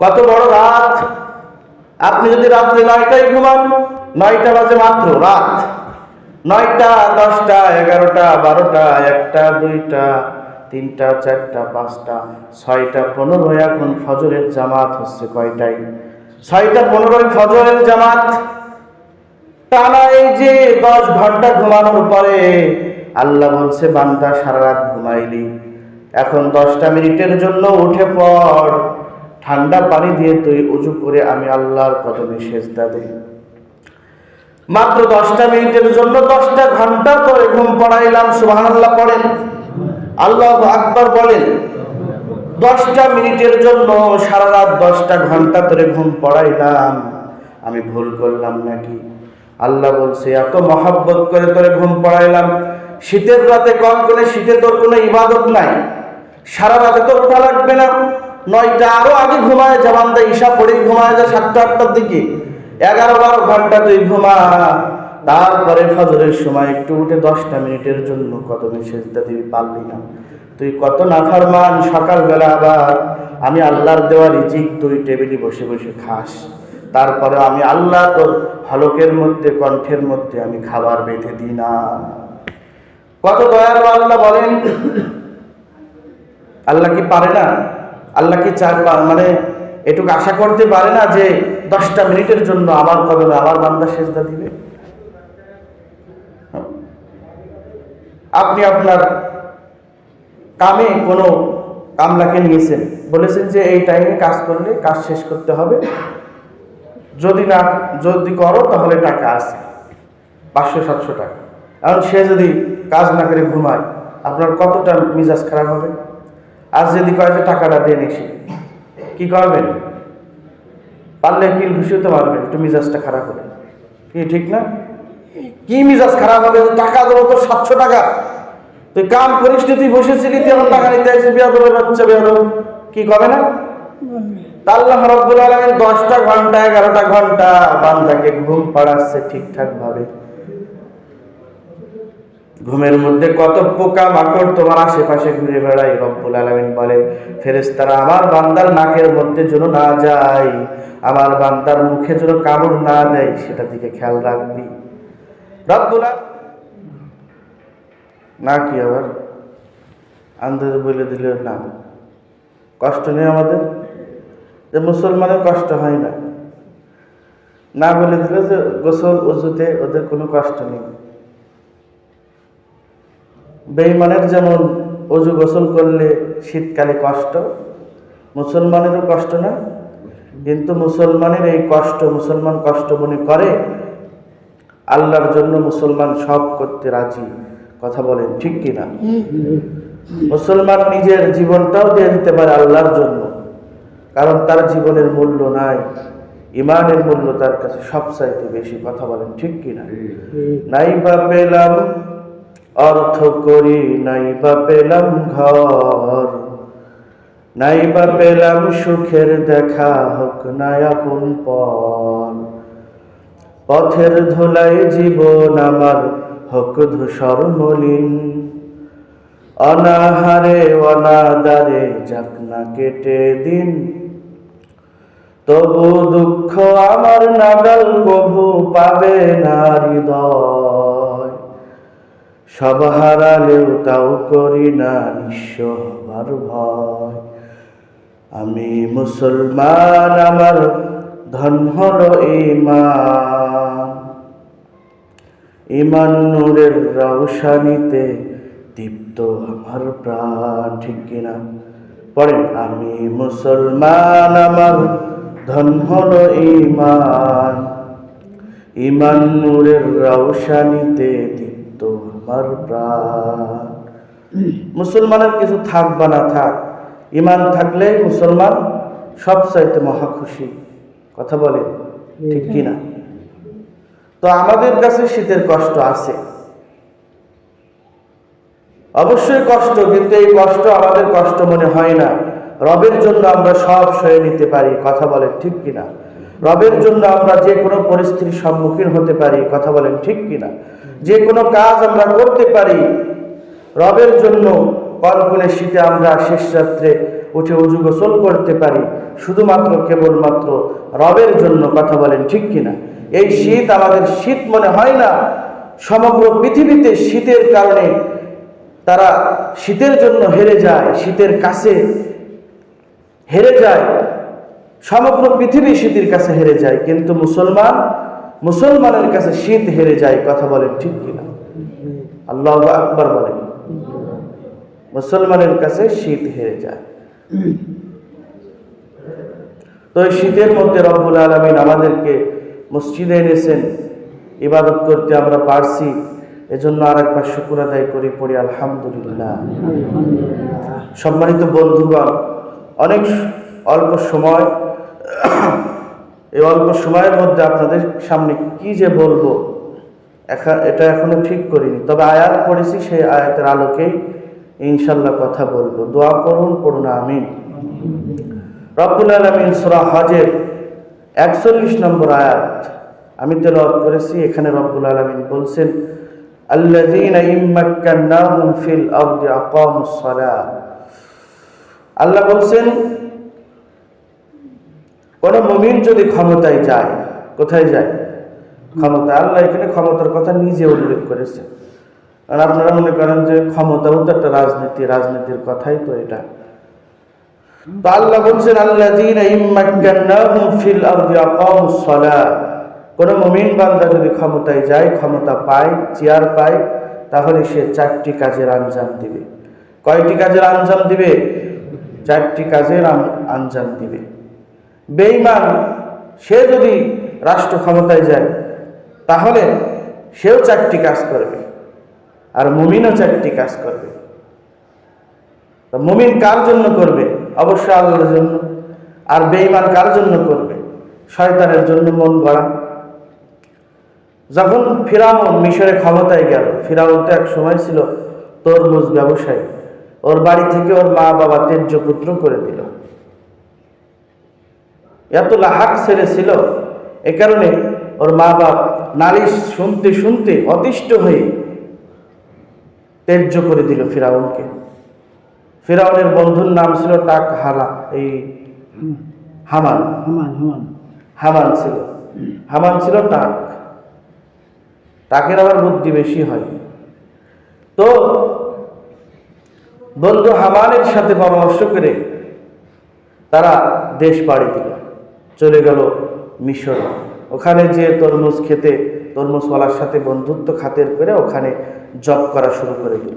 কত বড় রাত? আপনি যদি রাত্রে নয়টায় ঘুমান, নয়টা বাজে মাত্র রাত। নয়টা, দশটা, এগারোটা, বারোটা, একটা, দুইটা, তিনটা, চারটা, পাঁচটা, ছয়টা পনেরো এখন ফজরের জামাত হচ্ছে কয়টাই ছয়টা পনেরোই ফজরের জামাত। টানা এই যে দশ ঘণ্টা ঘুমানোর পরে আল্লাহ বলছে, বান্দা সারা রাত ঘুমাইলি এখন দশটা মিনিটের জন্য উঠে পড়। ঠান্ডা পানি দিয়ে তুই উজু করে আমি আল্লাহর কদমে সেজদা দে মাত্র দশটা মিনিটের জন্য দশটা ঘণ্টা করে ঘুম পড়াইলাম, সুবহানাল্লাহ পড়েন। আল্লাহ আকবার বলেন, দশটা মিনিটের জন্য সারা রাত দশটা ঘণ্টা ধরে ঘুম পড়াইলাম। আমি ভুল করলাম নাকি? আল্লাহ বলছে, এত মহাব্বত করে তোরে ঘুম পড়াইলাম। শীতের রাতে কম করে শীতে তোর কোনো ইবাদত নাই। সারা রাতে তোর লাগবে না। নয়টা আরও আগে ঘুমায় যাবান দা ঈশা পড়ে ঘুমায়, যা সাতটা, আটটার দিকে। এগারো বারো ঘণ্টা তুই ঘুমা তারপরে ফজরের সময় একটু উঠে দশটা মিনিটের জন্য কত সেজদা দিবি পারলি না। তুই কত নাফারমান, সকালবেলা আবার আমি আল্লাহর দেওয়া রিজিক তুই টেবিলে বসে বসে খাস। তারপরে আমি আল্লাহ তোর হলকের মধ্যে, কণ্ঠের মধ্যে আমি খাবার বেঁধে দিই না। কত দয়ালু আল্লাহ বলেন, আল্লাহ কি পারে না? আল্লাহ কি চার মানে এটুকু আশা করতে পারে না যে দশটা মিনিটের জন্য আমার কদমে আমার বান্দা সেজদা দিবে? আপনি আপনার কামে কোনো কামলাকে নিয়েছেন, বলেছেন যে এই টাইমে কাজ করলে কাজ শেষ করতে হবে। যদি না, যদি করো তাহলে টাকা আছে, পাঁচশো, সাতশো টাকা। এখন সে যদি কাজ না করে ঘুমায়, আপনার কতটা মিজাজ খারাপ হবে? আজ যদি কয় যে টাকাটা দিয়ে নিছি, কি করবেন? পারলে কিল ঘুষিতে পারবেন একটু মিজাজটা খারাপ হবে কি, ঠিক না? কি মিজাজ খারাপ হবে? টাকা দেবো তো সাতশো টাকা। তুই কাম করিস তুই বসেছিলি, তুই আমার টাকা নিতে আসিস বিয়াদবের বাচ্চা বিয়াদব কি কবে না? আল্লাহ রব্বুল আলামিন দশটা ঘণ্টা, এগারোটা ঘণ্টা বান্দাকে ঘুম পাড়াচ্ছে ঠিকঠাক ভাবে ঘুমের মধ্যে কত পোকা মাকড় তোমার আশেপাশে ঘুরে বেড়ায়, রব্বুল আলামিন বলে, ফেরেশতারা আমার বান্দার নাকের মধ্যে যেন না যায়, আমার বান্দার মুখে যেন কামড় না দেয় সেটা দিকে খেয়াল রাখবি। রব্বুল না কি আবার? আন্দাজ বলে দিলে না। কষ্ট নেই আমাদের? যে মুসলমানের কষ্ট হয় না। না বলে দিলে যে গোসল উজুতে ওদের কোনো কষ্ট নেই। বেইমানের যেমন অজু গোসল করলে শীতকালে কষ্ট মুসলমানেরও কষ্ট না? কিন্তু মুসলমানের এই কষ্ট মুসলমান কষ্ট মনে করে? আল্লাহর জন্য মুসলমান সব করতে রাজি। কথা বলেন ঠিক কিনা? মুসলমান নিজের জীবনটাও দিয়ে দিতে পারে আল্লাহর জন্য। কারণ তার জীবনের মূল্য নাই ইমানের মূল্য তার কাছে সবচাইতে বেশি। কথা বলেন ঠিক কিনা? নাই বা পেলাম অর্থ করি নাই বা পেলাম ঘর। নাই বা পেলাম সুখের দেখা হোক নাই আপন পর। পথের ধুলাই জীবন আমার হোক ধূসর মলিন অনাহারে অনাদারে যাক না কেটে দিন। তবু দুঃখ আমার নাগাল কভু পাবে না হৃদয়। সব হারালেও তাও করি না নিঃস্ব ভয়। আমি মুসলমান, আমার ধন হলো ইমান ইমান নূরের রৌশানিতে দীপ্ত আমার প্রাণ, ঠিক কিনা পড়েন, আমি মুসলমান, আমার ধন হলো ইমান ইমান নূরের রৌশানিতে আমার মুসলমানের কিছু থাক বা না থাক। ইমান থাকলে মুসলমান সব চাইতে মহা খুশি। কথা বলে? ঠিক কিনা? তো আমাদের কাছে শীতের কষ্ট আছে। অবশ্যই কষ্ট, কিন্তু এই কষ্ট আমাদের কষ্ট মনে হয় না। রবের জন্য আমরা সব সয়ে নিতে পারি। কথা বলেন ঠিক কিনা? রবের জন্য আমরা যে কোনো পরিস্থিতির সম্মুখীন হতে পারি। কথা বলেন? ঠিক কিনা? যে কোনো কাজ আমরা করতে পারি। রবের জন্য কনকনে শীতে আমরা শেষ রাত্রে উঠে উজু গোসল করতে পারি। শুধুমাত্র, কেবলমাত্র রবের জন্য কথা বলেন, ঠিক কিনা? এই শীত আমাদের শীত মনে হয় না, সমগ্র পৃথিবীতে শীতের কারণে তারা শীতের জন্য হেরে যায়, শীতের কাছে হেরে যায়। সমগ্র পৃথিবী শীতের কাছে হেরে যায়, কিন্তু মুসলমান মুসলমানের কাছে শীত হেরে যায়, কথা বলেন ঠিক কিনা? আল্লাহ আকবর বলেন। মুসলমানের কাছে শীত হেরে যায়। তো এই শীতের মধ্যে রব্বুল আলমিন আমাদেরকে মসজিদে এনেছেন, ইবাদত করতে আমরা পারছি, এজন্য আর একবার শুকুর আদায় করি, পড়ি আলহামদুলিল্লাহ। সম্মানিত বন্ধুগণ, অনেক অল্প সময় এই অল্প সময়ের মধ্যে আপনাদের সামনে কি যে বলব? এটা এখনও ঠিক করিনি। তবে আয়াত পড়েছি, সেই আয়াতের আলোকেই ইনশাল্লাহ কথা বলব। দোয়া করুন, পড়ুন, আমিন। রব্বুল আলমিন সুরা হজের একচল্লিশ নম্বর আয়াত আমি তেলাওয়াত করেছি, এখানে রব্বুল আলমিন বলছেন আল্লাহ বলছেন কোন মুমিন যদি ক্ষমতায় যায়, কোথায় যায়? ক্ষমতা, আল্লাহ এখানে ক্ষমতার কথা নিজে উল্লেখ করেছে। আর আপনারা মনে করেন যে ক্ষমতাও তো একটা রাজনীতি, রাজনীতির কথাই তো এটা। তো আল্লাহ বলছেন ইম্মাক্কান্নাহুম ফিল কোন মুমিন বান্দা যদি ক্ষমতায় যায়, ক্ষমতা পায়, চেয়ার পায়, তাহলে সে চারটি কাজের আঞ্জাম দিবে। কয়টি কাজের আঞ্জাম দিবে? চারটি কাজের আঞ্জাম দিবে। বেঈমান, সে যদি রাষ্ট্র ক্ষমতায় যায়, তাহলে সেও চারটি কাজ করবে, আর মুমিনও চারটি কাজ করবে। মুমিন কার জন্য করবে? অবশ্যই আল্লাহর জন্য। আর বেঈমান কার জন্য করবে? শয়তানের জন্য মন গড়া। যখন ফিরাউন মিশরে ক্ষমতায় গেল, ফিরাউন তো এক সময় ছিল তরমুজ ব্যবসায়ী। ওর বাড়ি থেকে ওর মা বাবা তেজ্য পুত্র করে দিল। এত লাহাক ছেলে ছিল এ কারণে ওর মা বাপ নালিশ শুনতে শুনতে অতিষ্ঠ হয়ে তেজ্য করে দিল ফিরাউনকে। ফিরাউনের বন্ধুর নাম ছিল টাক হালা এই হামান। হমান ছিল। হামান ছিল টাক টাকের আবার বুদ্ধি বেশি হয়। তো বন্ধু হামানের সাথে পরামর্শ করে তারা দেশ পাড়ি চলে গেল মিশর। ওখানে যে তরমুজ খেতে, তরমুজওয়ালার সাথে বন্ধুত্ব খাতের করে ওখানে জব করা শুরু করে দিল।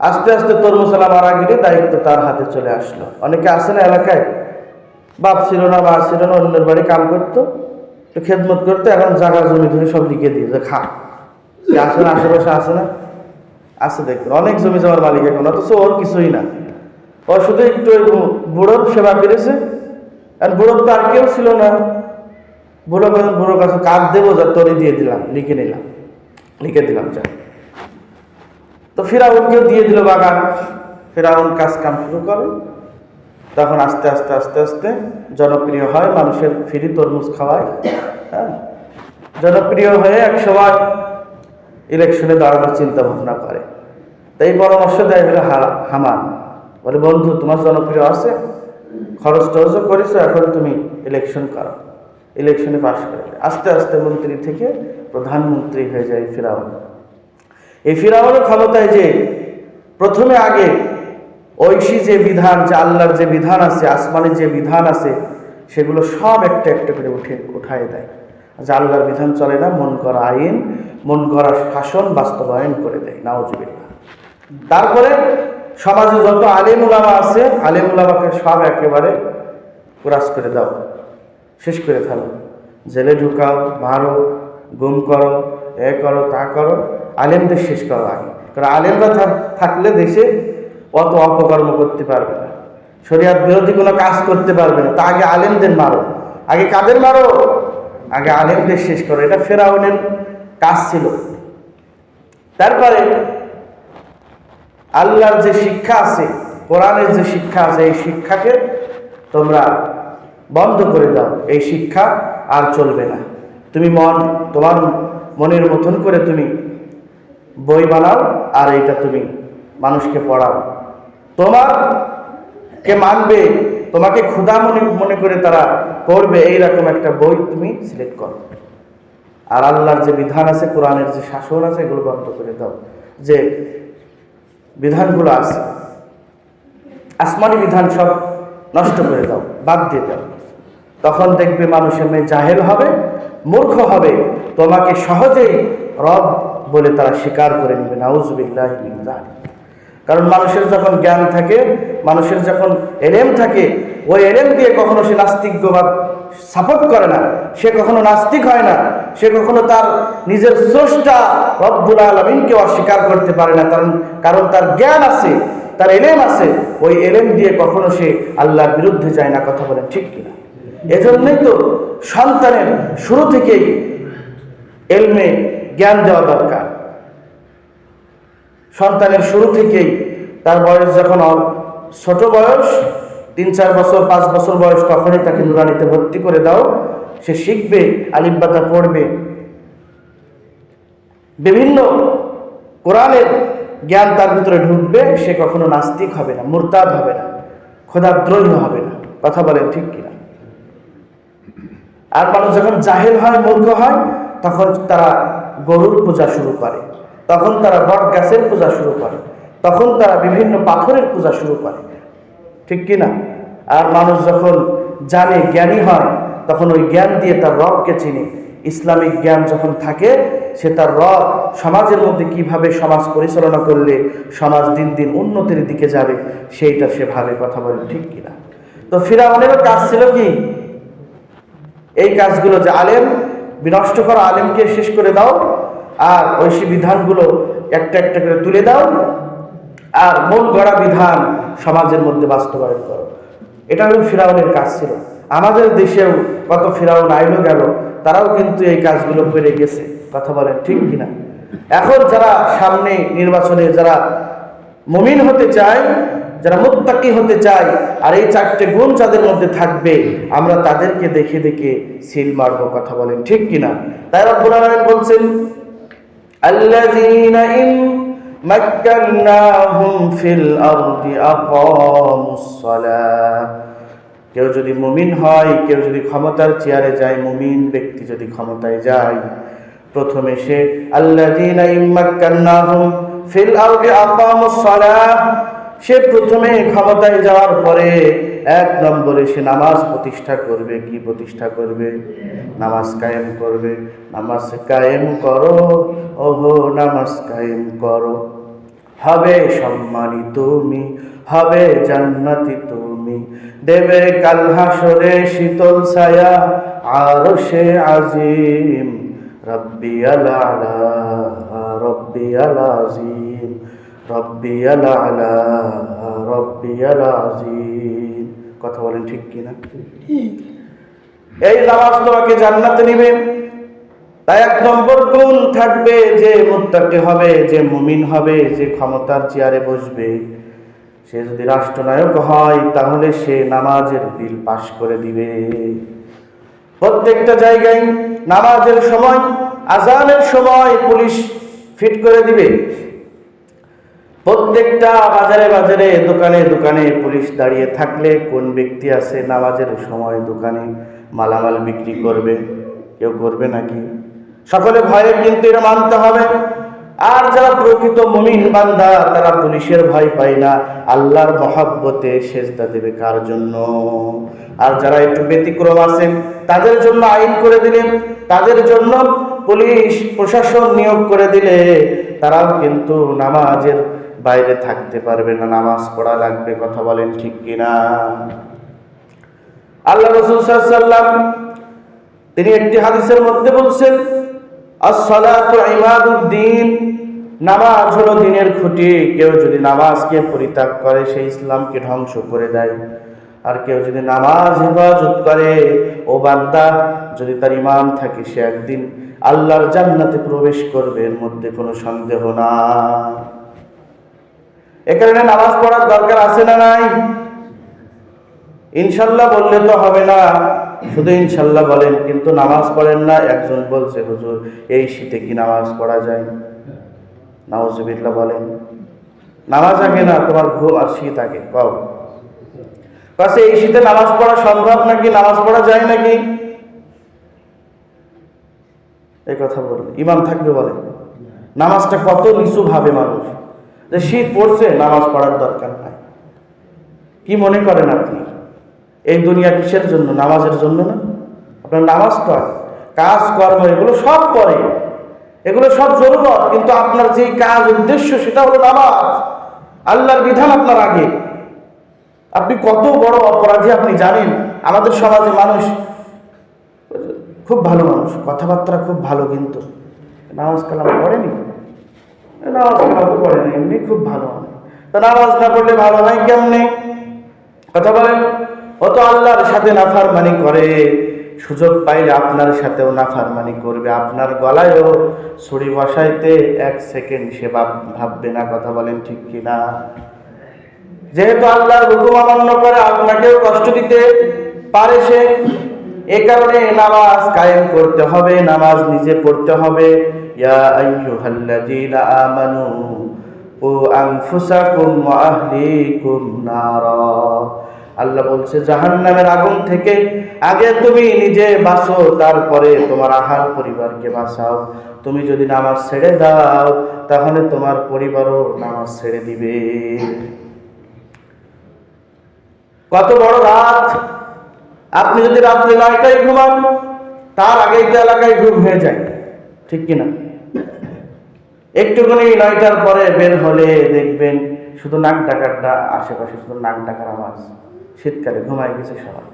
আস্তে আস্তে তরমুজওয়ালা মারা গেলে দায়িত্ব তার হাতে চলে আসলো। অনেকে আসে না এলাকায়? বাপ ছিল না, মা ছিল না, অন্যের বাড়ি কাম করতো তো খেদমত করতো, এখন জাগা জমি ধরে সব লিখে দিয়ে যে খা। আসে না, আশেপাশে আসে না? আছে দেখবেন অনেক জমি জমার মালিক এখন, অথচ ওর কিছুই না। ও শুধু একটু বুড়োর সেবা করেছে আর বুড়োর তো আর কেউ ছিল না। বুড়ো বুড়োর কাছে কাজ দেবো যা তরি দিয়ে দিলাম, লিখে নিলাম, লিখে দিলাম, যা। তো ফিরাউনকেও দিয়ে দিল বাগান। ফিরাউন কাজ কাম শুরু করে। তখন আস্তে আস্তে আস্তে আস্তে জনপ্রিয় হয় মানুষের ফিরি তরমুজ খাওয়ায় হ্যাঁ? জনপ্রিয় হয়ে এক সময় ইলেকশনে দাঁড়ানোর চিন্তা ভাবনা করে। তাই পরামর্শ দেয় হলো হামান। বলে, বন্ধু, তোমার জনপ্রিয় আছে? খরচ টরচও করেছ, এখন তুমি ইলেকশন করো। ইলেকশনে পাশ করে আস্তে আস্তে মন্ত্রী থেকে প্রধানমন্ত্রী হয়ে যায় ফিরাউন। এই ফিরাউনের ক্ষমতায় যে প্রথমে আগে ঐশী যে বিধান, যে আল্লাহর যে বিধান আছে, আসমানের যে বিধান আছে, সেগুলো সব একটা একটা করে উঠে, উঠায় দেয়। যে আল্লাহর বিধান চলে না, মন করা আইন, মন করা শাসন বাস্তবায়ন করে দেয় নাওজবিল্লা তারপরে সমাজে যত আলেম উলামা আছে, আলেম উলামাকে সব একেবারে ক্রাস করে দাও, শেষ করে ফেলো। জেলে ঢুকাও, মারো, গুম করো, এ করো, তা করো, আলেমদের শেষ করো আগে কারণ আলেমরা থাকলে দেশে অত অপকর্ম করতে পারবে না। শরিয়াত বিরোধী কোনো কাজ করতে পারবে না। তা আগে আলেমদের মারো। আগে কাদের মারো? আগে আলেমদের শেষ করো। এটা ফেরাউনের কাজ ছিল। তারপরে আল্লাহর যে শিক্ষা আছে, কোরআনের যে শিক্ষা আছে, এই শিক্ষাকে তোমরা বন্ধ করে দাও। এই শিক্ষা আর চলবে না। তুমি মন, তোমার মনের মতন করে তুমি বই বানাও আর এটা তুমি মানুষকে পড়াও। তোমার কে মানবে, তোমাকে ক্ষুধা মনে মনে করে তারা করবে এইরকম একটা বই তুমি সিলেক্ট করো। আর আল্লাহর যে বিধান আছে, কোরআনের যে শাসন আছে, এগুলো বন্ধ করে দাও। যে বিধানগুলো আছে। আসমানি বিধান সব নষ্ট করে দাও, বাদ দিয়ে দাও। তখন দেখবে মানুষ এমনি জাহেল হবে, মূর্খ হবে। তোমাকে সহজেই রব বলে তারা স্বীকার করে নেবে নাউজবিল্লাহ কারণ মানুষের যখন জ্ঞান থাকে, মানুষের যখন এলেম থাকে, ওই এলেম দিয়ে কখনো সে নাস্তিকবাদ সাপোর্ট করে না, সে কখনো নাস্তিক হয় না। সে কখনো তার নিজের স্রষ্টা রব্বুল আলমিনকে অস্বীকার করতে পারে না। কারণ কারণ তার জ্ঞান আছে, তার এলেম আছে, ওই এলেম দিয়ে কখনো সে আল্লাহর বিরুদ্ধে যায় না, কথা বলেন ঠিক কিনা? এজন্যই তো সন্তানের শুরু থেকেই এলমে জ্ঞান দেওয়া দরকার। সন্তানের শুরু থেকেই তার বয়স যখন ছোট বয়স, তিন চার বছর, পাঁচ বছর বয়স, তখনই তাকে নুরানিতে ভর্তি করে দাও। সে শিখবে আলিব্বাতা পড়বে। বিভিন্ন কোরআনের জ্ঞান তার ভিতরে ঢুকবে, সে কখনো নাস্তিক হবে না, মুরতাদ হবে না, খোদাদ্রোহী হবে না। কথা বলেন ঠিক কিনা? আর মানুষ যখন জাহেল হয়, মূর্খ হয়, তখন তারা গরুর পূজা শুরু করে, তখন তারা বট গাছের পূজা শুরু করে, তখন তারা বিভিন্ন পাথরের পূজা শুরু করে। ঠিক কি না আর মানুষ যখন জানে, জ্ঞানী হয় তখন ওই জ্ঞান দিয়ে তার রবকে চিনে। ইসলামিক জ্ঞান যখন থাকে, সে তার রব সমাজের মধ্যে কীভাবে সমাজ পরিচালনা করলে সমাজ দিন দিন উন্নতির দিকে যাবে, সেইটা সে ভাবে কথা বলে, ঠিক কিনা তো ফিরাউনেরও কাজ ছিল কি? এই কাজগুলো যে আলেম, বিনষ্ট করা আলেমকে শেষ করে দাও, আর ঐশী বিধানগুলো একটা একটা করে তুলে দাও, আর মন গড়া বিধান সমাজের মধ্যে বাস্তবায়ন করো। এটা হলো ফিরাউনের কাজ ছিল। আমাদের দেশেও কত ফিরাউন আইলো গেল তারাও কিন্তু এই কাজগুলো করে গেছে কথা বলেন ঠিক কিনা এখন যারা সামনে নির্বাচনে যারা মুমিন হতে চায় যারা মুত্তাকি হতে চায় আর এই চারটে গুণ যাদের মধ্যে থাকবে আমরা তাদেরকে দেখে দেখে সিল মারবো কথা বলেন ঠিক কিনা তাই রব্বুল আলামিন বলছেন الذين إن مكناهم في الأرض أقاموا الصلاة কেউ যদি মুমিন হয়, কেউ যদি ক্ষমতার চেয়ারে যায়, মুমিন ব্যক্তি যদি ক্ষমতায় যায়, প্রথমে সে সালাহ, সে প্রথমে ক্ষমতায় যাওয়ার পরে এক নম্বরে সে নামাজ প্রতিষ্ঠা করবে। কি প্রতিষ্ঠা করবে? নামাজ কায়েম করবে। নামাজ কায়েম করো, ওহো, নামাজ কায়েম করো। হবে সম্মানিত তুমি, হবে জান্নাতি তুমি। দেবে কাল হাসরে শীতল ছায়া আরও সে আজিম। রব্বি আলা রব্বি আলা আজিম। রব্বি আলা আলা, রব্বি আলা আজিম। কথা বলেন ঠিক কিনা? এই নামাজ তোমাকে জান্নাতে নিবে। তাই এক নম্বর গুণ থাকবে যে মুত্তাকি হবে, যে মুমিন হবে, যে ক্ষমতার চেয়ারে বসবে। সে যদি রাষ্ট্রনায়ক হয়, তাহলে সে নামাজের বিল পাশ করে দিবে। প্রত্যেকটা জায়গায় নামাজের সময় আজানের সময় পুলিশ ফিট করে দিবে। প্রত্যেকটা বাজারে বাজারে, দোকানে দোকানে পুলিশ দাঁড়িয়ে থাকলে কোন ব্যক্তি আছে নামাজের সময় দোকানে মালামাল বিক্রি করবে, কেউ করবে নাকি? সকলে ভয়ে কিন্তু এটা মানতে হবে। আর যারা প্রকৃত মুমিন বান্দা, তারা পুলিশের ভয় পায় না। আল্লাহর মহাব্বতে সেজদা দেবে কার জন্য? আর যারা একটু ব্যতিক্রম আছেন তাদের জন্য আইন করে দিলেন তাদের জন্য পুলিশ, প্রশাসন নিয়োগ করে দিলে, তারাও কিন্তু নামাজের বাইরে থাকতে পারবে না। নামাজ পড়া লাগবে, কথা বলেন ঠিক কিনা? আল্লাহ রসুল সাল্লাম তিনি একটি হাদিসের মধ্যে বলছেন আসসালাতু ইমাদুদ্দিন নামাজ হলো দিনের খুঁটি। কেউ যদি নামাজকে পরিত্যাগ করে, সে ইসলামকে ধ্বংস করে দেয়। আর কেউ যদি নামাজ হেফাজত করে, ও বান্দা, যদি তার ইমান থাকে, সে একদিন আল্লাহর জান্নাতে প্রবেশ করবে, এর মধ্যে কোনো সন্দেহ না এ কারণে নামাজ পড়ার দরকার আছে না নাই? ইনশাল্লাহ বললে তো হবে না। শুধু ইনশাল্লাহ বলেন, কিন্তু নামাজ পড়েন না, একজন বলছে, হুজুর, এই শীতে কি নামাজ পড়া যায়? নাউজুবিল্লাহ বলেন, নামাজ আগে না, তোমার ঘুম আর শীত আগে, কও। কাছে এই শীতে নামাজ পড়া সম্ভব নাকি? নামাজ পড়া যায় নাকি? এই কথা বলুন ইমাম থাকবে বলে। নামাজটা কত নিচু ভাবে মানুষ, যে শীত পড়ছে, নামাজ পড়ার দরকার নাই। কি মনে করেন আপনি? এই দুনিয়া কিসের জন্য? নামাজের জন্য না। আপনার নামাজ পড়ে, কাজ কর্ম, এগুলো সব করে এগুলো সব জরুরত, কিন্তু আপনার যেই কাজ উদ্দেশ্য সেটা হলো নামাজ। আল্লাহর বিধান আপনার আগে। আপনি কত বড় অপরাধী আপনি জানেন? আমাদের সমাজে মানুষ খুব ভালো মানুষ, কথাবার্তা খুব ভালো, কিন্তু নামাজ কালাম পড়েনি। নামাজ কালাম তো পড়েনি, এমনি খুব ভালো। তো নামাজ না পড়লে ভালো হয় কেমনে? কথা বলেন। ও তো আল্লাহর সাথে নাফারমানি করে। সুযোগ পাইলে আপনার সাথেও নাফারমানি করবে। আপনার গলায়ও ছুরি বসাইতে এক সেকেন্ড সে ভাববে না কথা বলেন ঠিক কিনা। যেহেতু আল্লাহর হুকুম অমান্য করে, আপনাকেও কষ্ট দিতে পারে সে। এ কারণে নামাজ কায়েম করতে হবে, নামাজ নিজে পড়তে হবে। আমানু ও আনফুসাকুম আহলিকুম নারা। আল্লাহ বলছে, জাহান্নামের আগুন থেকে আগে তুমি নিজে বাঁচো, তারপরে তোমার আহার পরিবারকে বাঁচাও। তুমি যদি নামাজ ছেড়ে দাও, তাহলে তোমার পরিবারও নামাজ ছেড়ে দিবে। কত বড় রাত। আপনি যদি রাত্রে নয়টায় ঘুমান, তার আগেই তো এলাকায় ঘুম হয়ে যায়, ঠিক কিনা? একটুখানি নয়টার পরে বের হলে দেখবেন শুধু নাক ডাকারটা আশেপাশে শুধু নাক ডাকার আওয়াজ। শীতকালে ঘুমায় গেছে সবাই।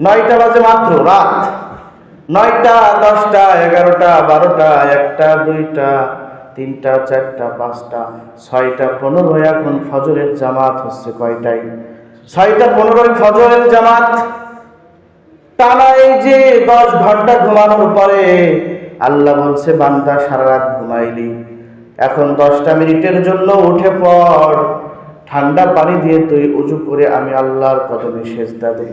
নয়টা বাজে মাত্র, রাত। নয়টা, দশটা, এগারোটা, বারোটা, একটা, দুইটা, তিনটা, চারটা, পাঁচটা, ছয়টা, পনেরো এখন ফজরের জামাত হচ্ছে কয়টাই ছয়টা পনেরোই ফজরের জামাত। টানা এই যে দশ ঘণ্টা ঘুমানোর পরে আল্লাহ বলছে, বান্দা সারা রাত ঘুমাইলি। এখন দশটা মিনিটের জন্য উঠে পড়। ঠান্ডা পানি দিয়ে তুই উজু করে আমি আল্লাহর কদমে সেজদা দেই।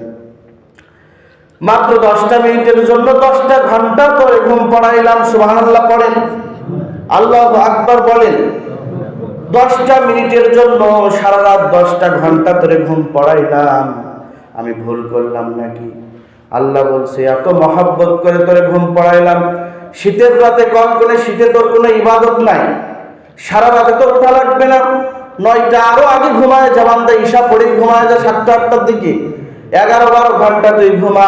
মাত্র দশটা মিনিটের জন্য দশটা ঘণ্টা পরে ঘুম পড়াইলাম আল্লাহ পড়েন। আল্লাহ আকবর বলেন, দশটা মিনিটের জন্য সারা রাত দশটা ঘণ্টা ধরে ঘুম পড়াইলাম। আমি ভুল করলাম নাকি? আল্লাহ বলছে, এত মহাব্বত করে তোরে ঘুম পড়াইলাম। শীতের রাতে কম করে শীতে তোর কোনো ইবাদত নাই। সারা রাতে তোর ওঠা লাগবে না। নয়টা আরও আগে ঘুমায় যাবান দা ঈশা পড়ে ঘুমায় যা সাতটা আটটার দিকে। এগারো বারো ঘণ্টা তুই ঘুমা।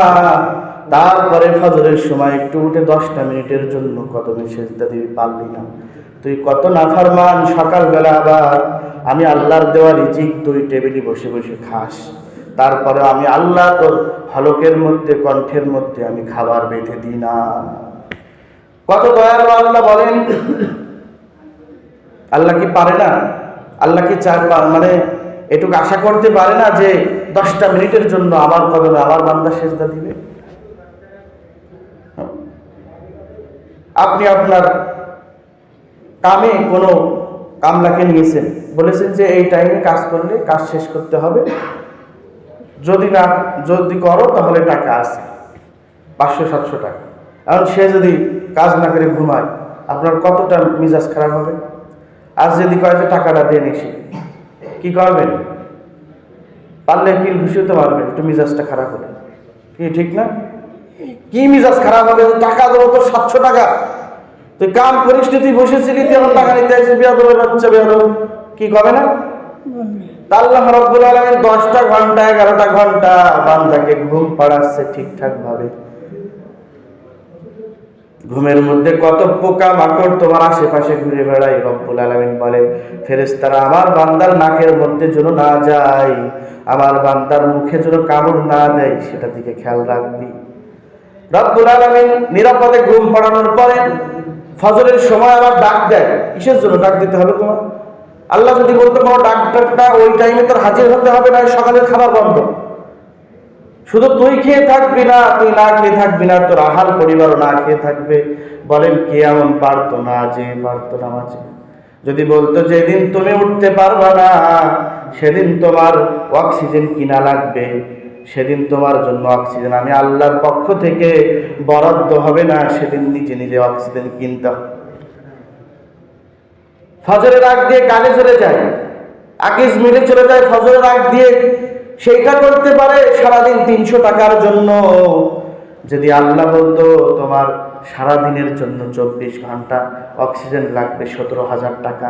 তারপরে ফজরের সময় একটু উঠে দশটা মিনিটের জন্য কত সেজদা দিবি পারলি না। তুই কত নাফারমান, সকালবেলা আবার আমি আল্লাহর দেওয়া রিজিক তুই টেবিলে বসে বসে খাস। তারপরে আমি আল্লাহ তোর হলকের মধ্যে, কণ্ঠের মধ্যে আমি খাবার বেঁধে দিই না। কত দয়ালু আল্লাহ বলেন, আল্লাহ কি পারে না? আল্লাহ কি পা- মানে এটুকু আশা করতে পারে না যে দশটা মিনিটের জন্য আমার কদমে আমার বান্দা সেজদা দিবে? আপনি আপনার কামে কোনো কামলাকে নিয়েছেন। বলেছেন যে এই টাইমে কাজ করলে কাজ শেষ করতে হবে। যদি না, যদি করো তাহলে টাকা আছে। পাঁচশো, সাতশো টাকা। এখন সে যদি কাজ না করে ঘুমায়, আপনার কতটা মিজাজ খারাপ হবে? আর যদি কয় যে টাকাটা দিয়ে নিছি কি করবেন? পারলে কিল ঘুষিতে পারবেন একটু মিজাজটা খারাপ হলে। কি, ঠিক না? কি মিজাজ খারাপ হবে? টাকা দেবো তো সাতশো টাকা। তুই কাম করিস তুই বসেছিলি, তুই এখন টাকা নিতে আসিস বিয়া দেবে, বাচ্চা বিয়া দেবো। কি কবে না? আল্লাহ রব্বুল দশটা ঘণ্টা, এগারোটা ঘণ্টা বান্দাকে ঘুম পাড়াচ্ছে ঠিকঠাক ভাবে ঘুমের মধ্যে কত পোকা মাকড় তোমার আশেপাশে ঘুরে বেড়ায়, রব্বুল আলামিন বলে। ফেরেশতারা আমার বান্দার নাকের মধ্যে যেন না যায় আমার বান্দার মুখে যেন কামড় না দেয় সেটা দিকে খেয়াল রাখবি। রব্বুল আলামিন নিরাপদে ঘুম পড়ানোর পরে ফজরের সময় আবার ডাক দেয়। কিসের জন্য ডাক দিতে হবে তোমার? আল্লাহ যদি বলতো কোনো ডাক্তারটা ওই টাইমে তোর হাজির হতে হবে, না সকালের খাবার বন্ধ। শুধু তুই খেয়ে থাকবি না, তুই না খেয়ে থাকবি না, তোর আহার পরিবারও না খেয়ে থাকবে। বলেন, কে এমন পারতো না যে, পারতো না মাঝে? যদি বলতো, যেদিন তুমি উঠতে পারবা না, সেদিন তোমার অক্সিজেন কিনা লাগবে। সেদিন তোমার জন্য অক্সিজেন। আমি আল্লাহর পক্ষ থেকে বরাদ্দ হবে না, সেদিন নিজে নিজে অক্সিজেন কিনতে ফজরের আগ দিয়ে কাজে চলে যায় আকিস মিলে চলে যায়, ফজরের আগ দিয়ে সেইটা করতে পারে সারাদিন তিনশো টাকার জন্য। যদি আল্লাহ বলতো, তোমার সারাদিনের জন্য চব্বিশ ঘণ্টা অক্সিজেন লাগবে সতেরো হাজার টাকা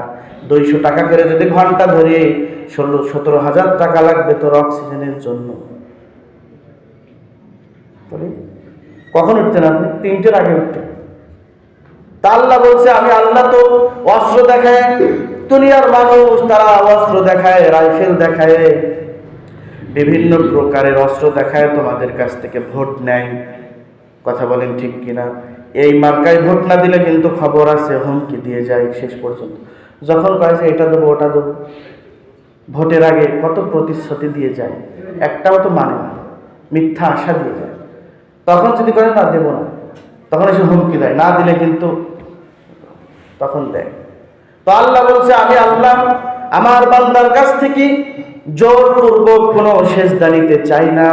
দুইশো টাকা করে যদি ঘণ্টা ধরে ষোলো, সতেরো হাজার টাকা লাগবে তোর অক্সিজেনের জন্য। কখন উঠতেন আপনি? তিনটের আগে উঠতেন। তা আল্লাহ বলছে, আমি আল্লাহ তো অস্ত্র দেখায়, দুনিয়ার মানুষ তারা অস্ত্র দেখায়, রাইফেল দেখায় বিভিন্ন প্রকারের অস্ত্র দেখায় তোমাদের কাছ থেকে ভোট নেয়। কথা বলেন ঠিক কিনা? এই মার্কায় ভোট না দিলে কিন্তু খবর আছে, হুমকি দিয়ে যায় শেষ পর্যন্ত। যখন কয়েছে, এটা দেবো, ওটা দেবো। ভোটের আগে কত প্রতিশ্রুতি দিয়ে যায়? একটাও তো মানে না। মিথ্যা আশা দিয়ে যায়। তখন যদি করে, না, দেবো না। তখন এসে হুমকি দেয়। না দিলে কিন্তু তখন দেয়। তো আল্লাহ বলছে, আমি আল্লাহ, আমার বান্দার কাছ থেকে জোরপূর্বক কোনো সেজদা নিতে চাই না।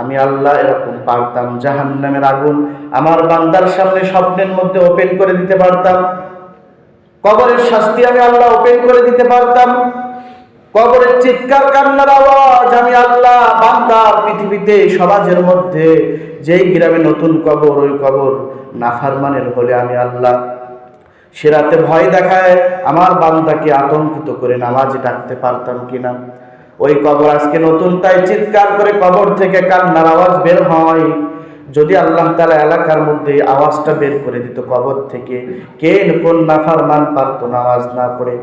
আমি আল্লাহ এরকম পারতাম জাহান নামের আগুন আমার বান্দার সামনে স্বপ্নের মধ্যে ওপেন করে দিতে পারতাম। কবরের শাস্তি আমি আল্লাহ ওপেন করে দিতে পারতাম। কবরের চিৎকার, কান্নার আওয়াজ আমি আল্লাহ বান্দা পৃথিবীতে, সমাজের মধ্যে, যেই গ্রামে নতুন কবর, ওই কবর নাফারমানের হলে আমি আল্লাহ সে রাতে ভয় দেখায়, আমার বান্দাকে আতঙ্কিত করে নামাজে ডাকতে পারতাম কিনা। ওই কবর আজকে নতুন, তাই চিৎকার করে কবর থেকে কান্নার আওয়াজ বের হয়। যদি আল্লাহ তালা এলাকার মধ্যে আওয়াজটা বের করে দিত কবর থেকে, কে কোন নাফার মান পারতো নামাজ না পড়ে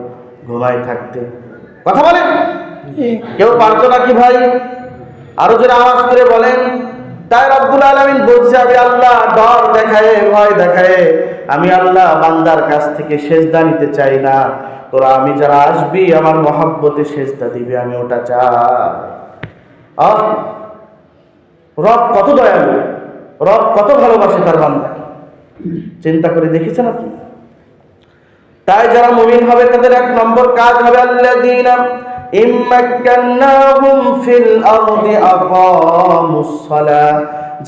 ঘুমায় থাকতে? কথা বলেন? কেউ পারতো নাকি ভাই? আরও যারা আওয়াজ করে বলেন। তাই রব্বুল আলমিন বলছে, আমি আল্লাহ ডর দেখায়, ভয় দেখায়, আমি আল্লাহ বান্দার কাছ থেকে সেজদা নিতে চাই না। তোরা আমি যারা আসবি, আমার মহাব্বতে সেজদা দিবে, আমি ওটা চাই। রব কত দয়ালু, রব কত ভালোবাসে তার বান্দাকে। চিন্তা করে দেখেছেন আপনি? তাই যারা মুমিন হবে, তাদের এক নম্বর কাজ হবে আল্লাযীনা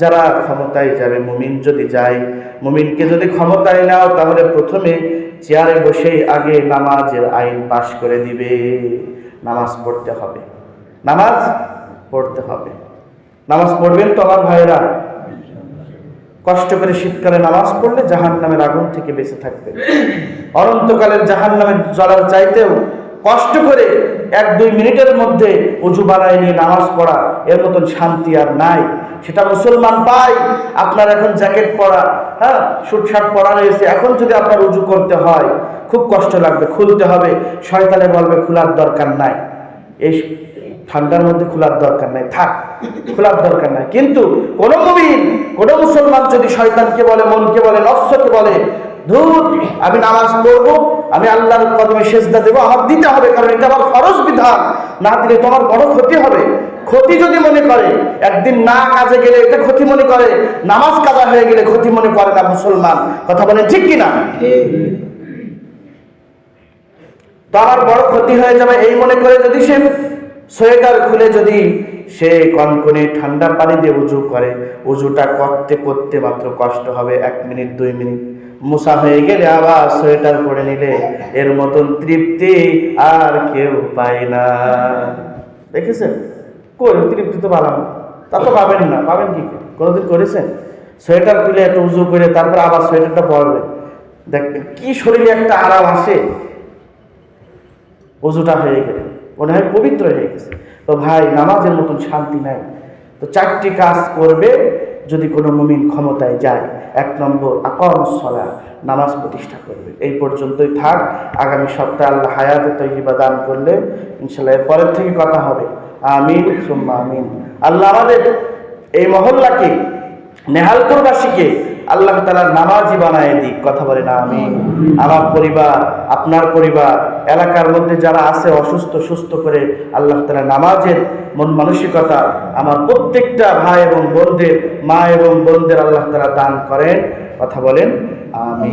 যারা ক্ষমতায় যাবে, মুমিন যদি যায়, মুমিনকে যদি ক্ষমতায় নাও, তাহলে প্রথমে চেয়ারে বসেই আগে নামাজের আইন পাশ করে দিবে। নামাজ পড়তে হবে। নামাজ পড়তে হবে। নামাজ পড়বেন তো আমার ভাইরা কষ্ট করে শীতকালে নামাজ পড়লে জাহান নামের আগুন থেকে বেঁচে থাকবে অনন্তকালের জাহান নামের জ্বলার চাইতেও কষ্ট করে এক দুই মিনিটের মধ্যে উজু বানায় নিয়ে নামাজ পড়া, এর মতন শান্তি আর নাই। সেটা মুসলমান পাই আপনার এখন জ্যাকেট পরা হ্যাঁ শুট শার্ট পরা রয়েছে, এখন যদি আপনার উজু করতে হয়, খুব কষ্ট লাগবে, খুলতে হবে। শয়তানে বলবে, খোলার দরকার নাই। এই ঠান্ডার মধ্যে খোলার দরকার নাই। থাক, খোলার দরকার নাই। কিন্তু কোন মুমিন, কোন মুসলমান যদি শয়তানকে বলে, মনকে বলে, নফসকে বলে ধুর, আমি নামাজ পড়ব, আমি আল্লাহর কদমে সেজদা দেবো, আমার দিতে হবে, কারণ এটা আমার ফরজ বিধান। না দিলে তোমার বড় ক্ষতি হবে। ক্ষতি যদি মনে করে, একদিন না কাজে গেলে এটা ক্ষতি মনে করে, নামাজ কাজা হয়ে গেলে ক্ষতি মনে করে না মুসলমান। কথা বলেন ঠিক কিনা তো আমার বড় ক্ষতি হয়ে যাবে এই মনে করে যদি সে সোয়েটার খুলে যদি সে কনকনে ঠান্ডা পানি দিয়ে উজু করে, উজুটা করতে করতে মাত্র কষ্ট হবে এক মিনিট, দুই মিনিট। মুসা হয়ে গেলে আবার সোয়েটার পরে নিলে এর মতন তৃপ্তি আর কেউ পায় না। দেখেছেন? কই, তৃপ্তি তো পালাম। তা তো পাবেন না। পাবেন কি? কোনোদিন করেছেন? সোয়েটার তুলে একটা উজু করে তারপর আবার সোয়েটারটা পরবে দেখবেন কি শরীরে একটা আরাম আসে। অজুটা হয়ে গেলে। মনে হয় পবিত্র হয়ে গেছে। তো ভাই, নামাজের মতন শান্তি নাই। তো চারটি কাজ করবে যদি কোনো মুমিন ক্ষমতায় যায়। এক নম্বর আকম সলা নামাজ প্রতিষ্ঠা করবে। এই পর্যন্তই থাক। আগামী সপ্তাহে আল্লাহ হায়াতে তৈরিবা দান করলে ইনশাল্লাহ পরের থেকে কথা হবে। আমিন, সুম্মা আমিন। আল্লাহ আমাদের এই মহল্লাকে নেহালপুরবাসীকে আল্লাহ তালা নামাজি বানায় দিক। কথা বলে না আমি আমার পরিবার, আপনার পরিবার, এলাকার মধ্যে যারা আছে, অসুস্থ, সুস্থ করে আল্লাহ তালা নামাজের মন মানসিকতা আমার প্রত্যেকটা ভাই এবং বোনদের, মা এবং বোনদের আল্লাহ তালা দান করেন। কথা বলেন আমি